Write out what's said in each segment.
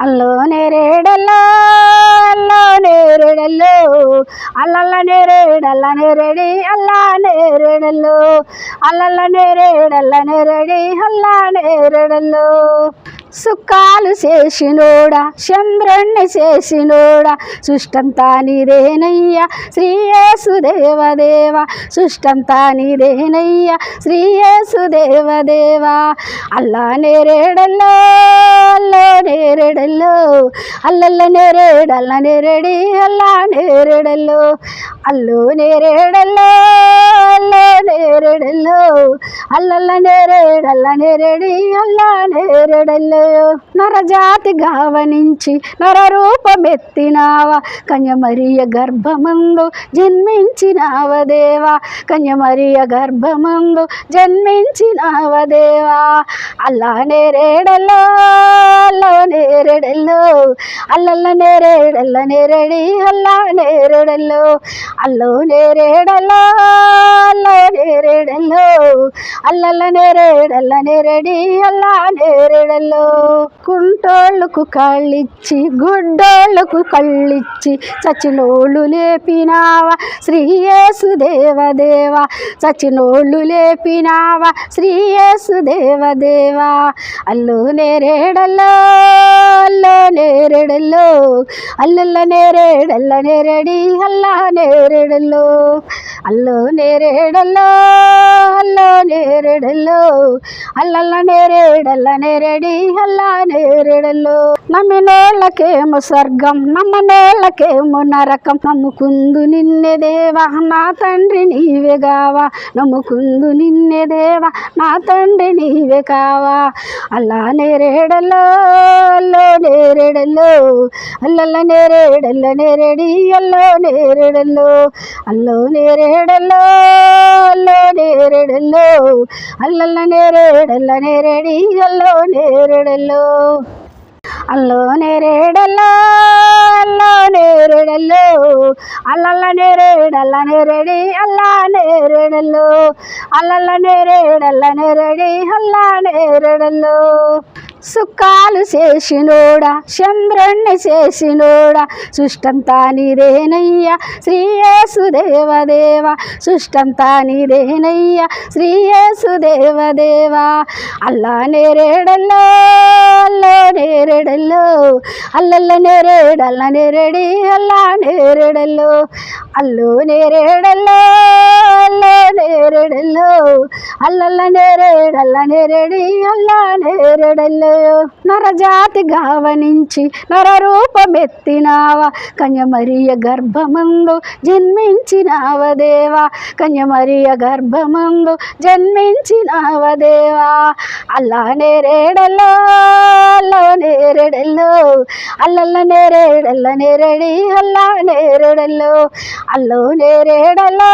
అల్లో నేరేడల్లో అల్లో నేరేడల్లో అల్లల్ల నేరేడల్ల నేరేడి అల్లా నేరేడల్లో అల్లల్ల నేరేడల్ల నేరేడి అల్లా నేరేడల్లో. సుఖాలు చేసినోడా చంద్రుణ్ణి చేసినోడా సుష్టంతా నీదేనయ్యా శ్రీయేసుదేవదేవ సుష్టంతా నీదేనయ్యా శ్రీయేసుదేవదేవ అల్లా నేరేడల్లో అల్లో నేరేడల్లో అల్లల్ల నేరేడల్ల నేరేడి అల్లా నేరేడల్లో అల్లు నేరేడల్లో అల్లో నేరేడల్లో అల్లల్ల నేరేడల్ల నేరేడి అల్లా నేరేడల్లో. నరజాతి గావనించి నరరూపమెత్తినావా? కన్యమరియ గర్భమందు జన్మించినావ దేవా? కన్యమరియ గర్భమందు జన్మించినావ దేవా? అల్లా నేరేడలో అల్లో నేరేడల్లో అల్లల్ల నేరేడల్ల నేరేడి అల్లా నేరేడల్లో అల్లో నేరేడలో నేరేడల్లో అల్లల్ల నేరేడల్ల నేరేడి అల్లా నేరేడల్లో. కుంటోళ్ళకు కళ్ళిచ్చి గుడ్డోళ్ళకు కళ్ళిచ్చి చచ్చినోళ్ళు లేపినావా శ్రీయేసు దేవదేవా చచ్చినోళ్ళు లేపినావా శ్రీయేసు దేవదేవా అల్లు నేరేడల్లో అల్లో నేరేడల్లో. అల్లల్ల నేరేడల్ల నేరేడి అల్లా నేరేడల్లో. అల్లో నేరేడల్లో అల్లా నేరేడల్లో అల్లల్ల నేరేడల్ల నేరేడి అల్లా నేరేడల్లో. నమ్మినోళ్ళకేమో స్వర్గం నమ్మనోళ్ళకేమో నరకం. నమ్ముకుందు నిన్నే దేవా నా తండ్రి నీవే కావా నమ్ముకుందు నిన్నే దేవా నా తండ్రి నీవే కావా అల్లా నేరేడల్లో అల్లో నేరేడల్లో అల్లల్ల నేరేడల్ల నేరేడి అల్లో నేరేడల్లో అల్లో నేరేడల్లో అల్లల్లో నేరేడల్లో అల్లల్ల నేరేడల్ల నేరేడి అల్లో నేరేడల్లో. అల్లో నేరేడల్లో అల్లో నేరేడల్లో అల్లల్ల నేరేడల్ల నేరేడి అల్లా నేరేడల్లో. అల్లల్ల నేరేడల్ల నేరేడి అల్లా నేరేడల్లో. సుఖాలు చేసినోడా చంద్రుణ్ణి చేసినోడా సుష్టంతా నీదేనయ్యా శ్రీయేసుదేవదేవ సుష్టంతా నీదేనయ్యా శ్రీయేసుదేవదేవా అల్లా నేరేడల్లో అల్లో నేరేడల్లో అల్లల్ల నేరేడల్ల నేరేడి అల్లా నేరేడల్లో అల్లు నేరేడల్లో అల్లో నేరేడల్లో అల్లల్ల నేరేడల్ల నేరేడి అల్లా నేరేడల్లో. నరజాతి గావనించి నరరూపమెత్తినావా? కన్యమరియ గర్భమందు జన్మించినావ దేవా? కన్యమరియ గర్భమందు జన్మించినావ దేవా? అల్లా నేరేడలో అల్లో నేరేడల్లో అల్లల్ల నేరేడల్ల నేరేడి అల్లా నేరేడల్లో అల్లో నేరేడలో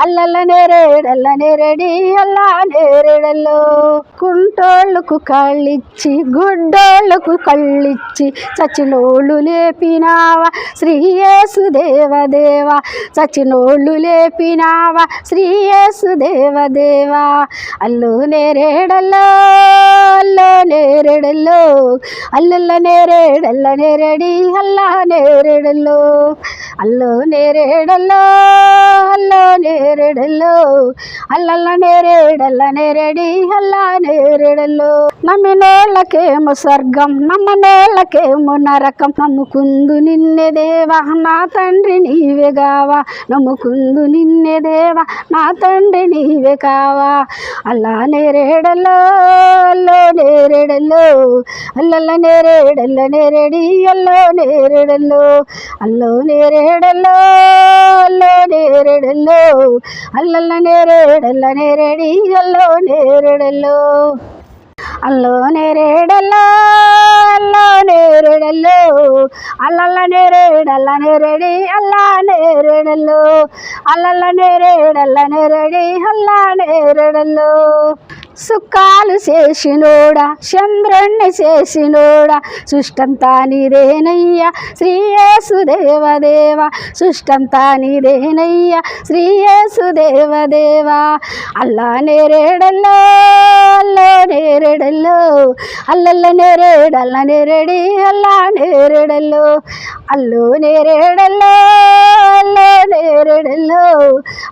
అల్లల్ల నేరేడల్ల నేరేడి అల్లా నేరేడల్లో. కుంటోళ్ళకు కళ్ళిచ్చి గుడ్డోళ్ళకు కళ్ళిచ్చి చచ్చినోళ్ళు లేపినావా? శ్రీయేసు దేవదేవా చచ్చినోళ్ళు లేపినావా? శ్రీయేసు దేవదేవా అల్లు నేరేడల్లో అల్లో నేరేడల్లో. అల్లల్ల నేరేడల్ల నేరేడి అల్లా నేరేడల్లో. అల్లో నేరేడల్లో అల్లో నేరేడల్లో. అల్లల్ల నేరేడల్ల నేరేడి అల్ల నేరేడల్లో. నమ్మినోళ్ళకేమో స్వర్గం నమ్మనోళ్ళకేమో నరకం. నమ్ముకుందు నిన్నే దేవా నా తండ్రి నీవే కావా నమ్ముకుందు నిన్నే దేవా నా తండ్రి నీవే కావా. అల్లా నేరేడల్లో అల్లో నేరేడల్లో. అల్లల్ల నేరేడల్ల నేరేడి అల్లో నేరేడల్లో. అల్లో నేరేడల్లో అల్లో నేరేడల్లో. అల్లల్ల నేరేడల్ల నేరేడి అల్లో నేరేడల్లో. అల్లో నేరేడల్లో అల్లో నేరేడల్లో. అల్లల్ల నేరేడల్ల నేరేడి అల్లా నేరేడల్లో. అల్లల్ల నేరేడల్ల నేరేడి అల్లా నేరేడల్లో. సుఖాలు చేసినోడా చంద్రుణ్ణి చేసినోడా సుష్టంతా నీదేనయ్యా శ్రీయేసుదేవదేవ సుష్టంతా నీదేనయ్యా శ్రీయేసుదేవదేవా అల్లా నేరేడల్లో అల్లో నేరేడల్లో అల్లల్ల నేరేడల్ల నేరేడి అల్లా నేరేడల్లో. అల్లు నేరేడల్లో అల్లో నేరేడల్లో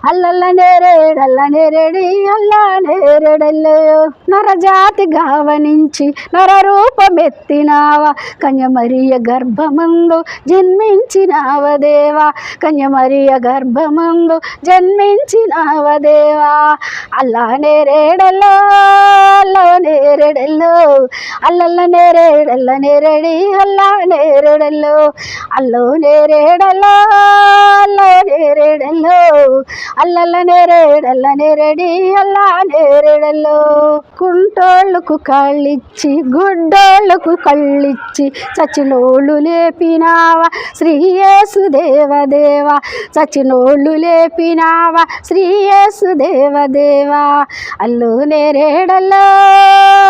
అల్లల్ల నేరేడల్ల నేరేడి అల్లా నేరేడల్లో. నరజాతి గావనించి నరరూపమెత్తినావా? కన్యమరియ గర్భమందు జన్మించినావ దేవా? కన్యమరియ గర్భమందు జన్మించినావ దేవా? అల్లా నేరేడల్లో అల్లో నేరేడల్లో అల్లల్ల నేరేడల్ల నేరేడి అల్లా నేరేడల్లో. అల్లు నేరేడలో అల్లల్ల నేరేడల్ల నేరేడి అల్లా నేరేడల్లో. కుంటోళ్ళకు కళ్ళిచ్చి గుడ్డోళ్ళకు కళ్ళిచ్చి చచ్చినోళ్ళు లేపినావా? శ్రీయేసు దేవదేవా చచ్చినోళ్ళు లేపినావా? శ్రీయేసు దేవదేవా అల్లు నేరేడల్లో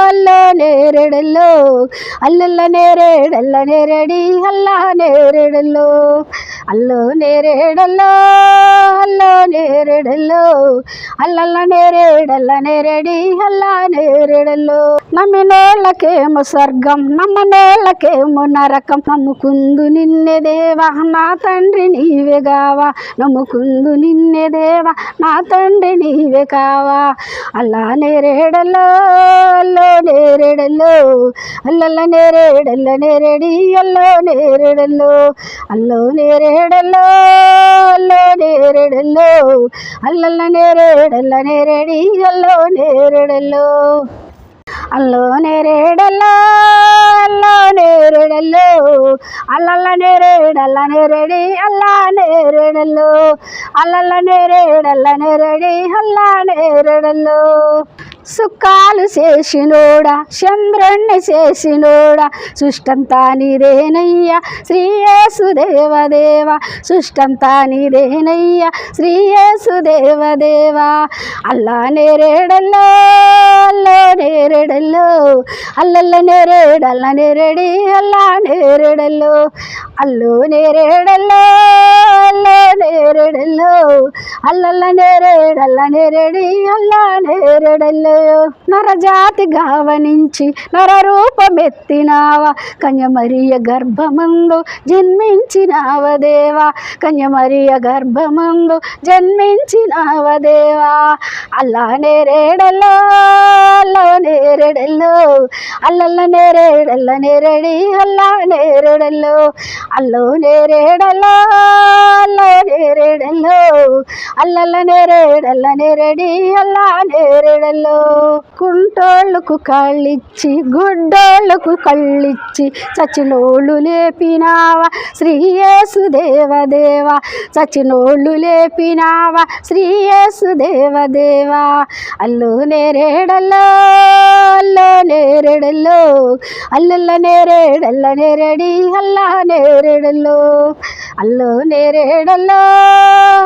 అల్లో నేరేడల్లో. అల్లల్ల నేరేడల్ల నేరేడి అల్లా నేరేడల్లో. అల్లో నేరేడల్లో అల్లో నేరే నేరేడల్లో. అల్లల్ల నేరేడల్ల నేరేడి అల్ల నేరేడల్లో. నమ్మినోళ్ళకేమో స్వర్గం నమ్మనోళ్ళకేమో నరకం. నమ్ముకుందు నిన్నే దేవా నా తండ్రి నీవే కావా నమ్ముకుందు నిన్నే దేవా నా తండ్రి నీవే కావా. అల్లా నేరేడల్లో అల్లో నేరేడల్లో. అల్లల్ల నేరేడల్ల నేరేడి అల్లో నేరేడల్లో. అల్లో నేరేడల్లో అల్లో నేరేడల్లో అల్లల్ల నేరేడల్ల నేరేడి అల్లో నేరేడల్లో. అల్లో నేరేడల్లో అల్లో నేరేడల్లో అల్లల్ల నేరేడల్ల నేరేడి అల్లా నేరేడల్లో. అల్లల్ల నేరేడల్ల నేరేడి అల్లా నేరేడల్లో. సుఖాలు చేసినోడా చంద్రుణ్ణి చేసినోడా సుష్టంతా నీదేనయ్యా శ్రీయేసుదేవదేవ సుష్టంతా నీదేనయ్యా శ్రీయేసుదేవదేవా అల్లా నేరేడల్లో అల్ల నేరేడల్లో అల్లల్ల నేరేడల్ల నేరేడి అల్లా నేరేడల్లో అల్లు నేరేడల్లో అల్లో నేరేడల్లో అల్లల్ల నేరేడల్ల నేరేడి అల్లా నేరేడల్లయో నరజాతి గావనించి నరరూపమెత్తినావా? కన్యమరియ గర్భమందు జన్మించినావ దేవా? కన్యమరియ గర్భమందు జన్మించినావ దేవా? అల్లా నేరేడల్లో అల్లో నేరేడల్లో. అల్లల్ల నేరేడల్ల నేరేడి అల్లా నేరేడల్లో. అల్లో నేరేడల్లో అల్లో నేరేడల్లో అల్లల్ల నేరేడల్ల నేరేడి అల్లా నేరేడల్లో. కుంటోళ్ళకు కళ్ళిచ్చి గుడ్డోళ్ళకు కళ్ళిచ్చి చచ్చినోళ్ళు లేపినావా? శ్రీయేసు దేవదేవా చచ్చినోళ్ళు లేపినావా? శ్రీయేసు దేవదేవా అల్లు నేరేడల్లో అల్లో నేరేడల్లో. అల్లల్ల నేరేడల్ల నేరేడి అల్లా నేరేడల్లో. అల్లో నేరేడల్లో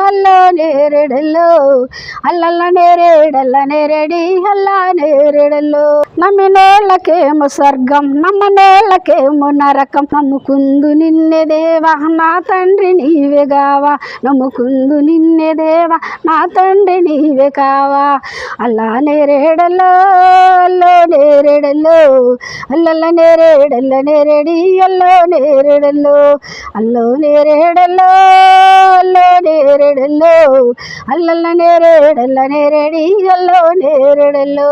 అల్లో నేరేడల్లో. అల్లల్ల నేరేడల్ల నేరేడి అల్ల నేరేడల్లో. నమ్మినోళ్ళకేమో స్వర్గం నమ్మనోళ్ళకేమో నరకం. నమ్ముకుందు నిన్నే దేవా నా తండ్రి నీవే కావా నమ్ముకుందు నిన్నే దేవా నా తండ్రి నీవే కావా. అల్లా నేరేడల్లో అల్లో నేరేడల్లో. అల్లల్ల నేరేడల్ల నేరేడి అల్లో నేరేడల్లో. అల్లో నేరేడల్లో అల్లో నేరేడల్లో. అల్లల్ల నేరేడల్ల నేరేడి అల్లో నేరేడల్లో.